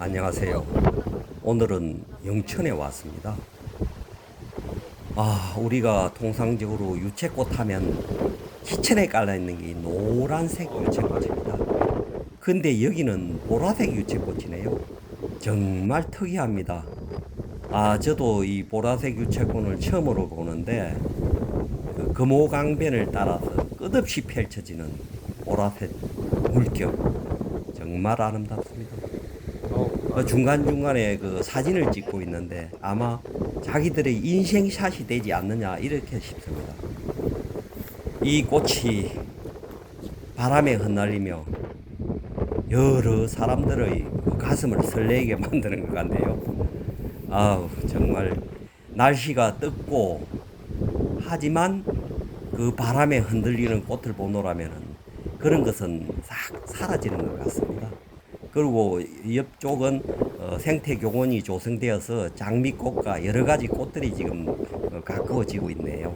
안녕하세요. 오늘은 영천에 왔습니다. 아, 우리가 통상적으로 유채꽃 하면 희천에 깔려 있는 게 노란색 유채꽃입니다. 근데 여기는 보라색 유채꽃이네요. 정말 특이합니다. 아, 저도 이 보라색 유채꽃을 처음으로 보는데 그 금호강변을 따라서 끝없이 펼쳐지는 보라색 물결 정말 아름답습니다. 그 중간중간에 그 사진을 찍고 있는데 아마 자기들의 인생샷이 되지 않느냐 이렇게 싶습니다. 이 꽃이 바람에 흩날리며 여러 사람들의 그 가슴을 설레게 만드는 것 같네요. 아우 정말 날씨가 뜨고 하지만 그 바람에 흔들리는 꽃을 보노라면은 그런 것은 싹 사라지는 것 같습니다. 그리고 옆쪽은 어, 생태교원이 조성되어서 장미꽃과 여러 가지 꽃들이 지금 어, 가꾸어지고 있네요.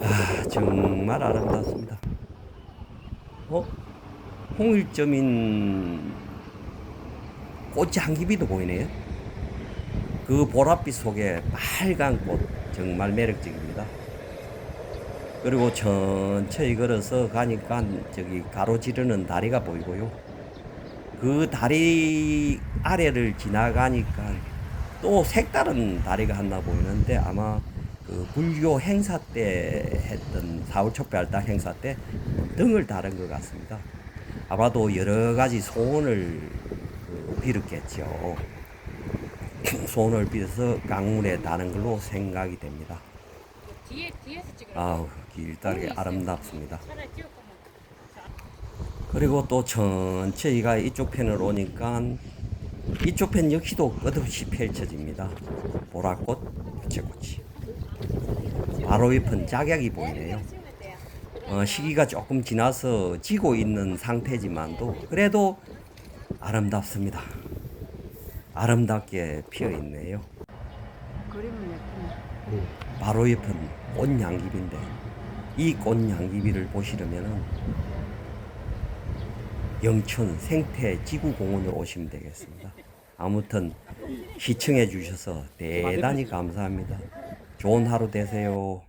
아 정말 아름답습니다. 어? 홍일점인 꽃이 한 기비도 보이네요. 그 보랏빛 속에 빨간 꽃 정말 매력적입니다. 그리고 천천히 걸어서 가니까 저기 가로지르는 다리가 보이고요. 그 다리 아래를 지나가니까 또 색다른 다리가 하나 보이는데 아마 그 불교 행사 때 했던 사월 촛배할당 행사 때 등을 다른 것 같습니다. 아마도 여러 가지 소원을 그 빌었겠죠. 소원을 빌어서 강물에 다는 걸로 생각이 됩니다. 뒤에 뒤에서 찍으라. 아우 길다리 아름답습니다. 그리고 또 천천히가 이쪽 편을 오니까 이쪽 편 역시도 끝없이 펼쳐집니다. 보라꽃, 유채꽃이. 바로 옆은 짝약이 보이네요. 어, 시기가 조금 지나서 지고 있는 상태지만도 그래도 아름답습니다. 아름답게 피어 있네요. 그림은 예쁘네. 바로 옆은 꽃양귀비인데 이 꽃양귀비를 보시려면은 영천 생태 지구공원으로 오시면 되겠습니다. 아무튼 시청해 주셔서 대단히 감사합니다. 좋은 하루 되세요.